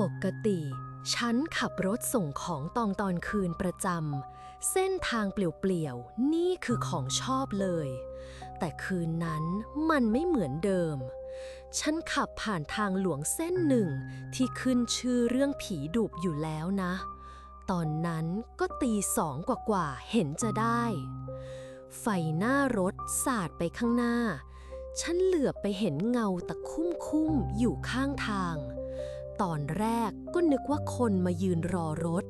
ปกติ ฉันขับรถส่งของตอนตอนคืนประจำเส้นทางเปลี่ยวๆ นี่คือของชอบเลย แต่คืนนั้นมันไม่เหมือนเดิม ฉันขับผ่านทางหลวงเส้นหนึ่งที่ขึ้นชื่อเรื่องผีดุบอยู่แล้วนะ ตอนนั้นก็ตีสองกว่าๆ เห็นจะได้ ไฟหน้ารถสาดไปข้างหน้า ฉันเหลือบไปเห็นเงาตะคุ่มคุ่มๆอยู่ข้างทาง ตอนแรกก็นึกว่าคนมายืนรอรถ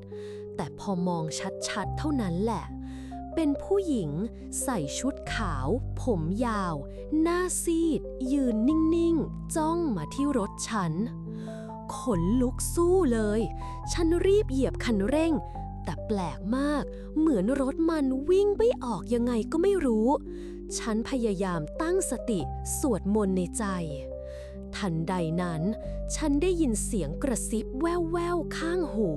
แต่พอมองชัดๆ เท่านั้นแหละ เป็นผู้หญิงใส่ชุดขาว ผมยาว หน้าซีด ยืนนิ่งๆ จ้องมาที่รถฉัน ขนลุกสู้เลย ฉันรีบเหยียบคันเร่ง แต่แปลกมาก เหมือนรถมันวิ่งไม่ออกยังไงก็ไม่รู้ ฉันพยายามตั้งสติสวดมนต์ในใจ ทันใดนั้น ฉันได้ยินเสียงกระซิบแว่วๆข้างหู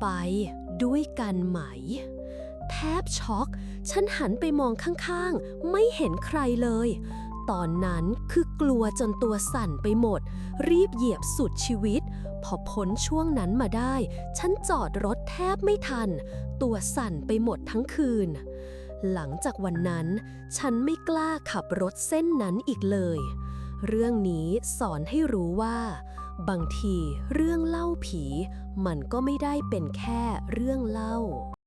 ไปด้วยกันไหม แทบช็อก ฉันหันไปมองข้างๆ ไม่เห็นใครเลย ตอนนั้นคือกลัวจนตัวสั่นไปหมด รีบเหยียบสุดชีวิต พอพ้นช่วงนั้นมาได้ ฉันจอดรถแทบไม่ทัน ตัวสั่นไปหมดทั้งคืนหลังจากวันนั้น ฉันไม่กล้าขับรถเส้นนั้นอีกเลย เรื่องนี้สอนให้รู้ว่า บางทีเรื่องเล่าผี มันก็ไม่ได้เป็นแค่เรื่องเล่า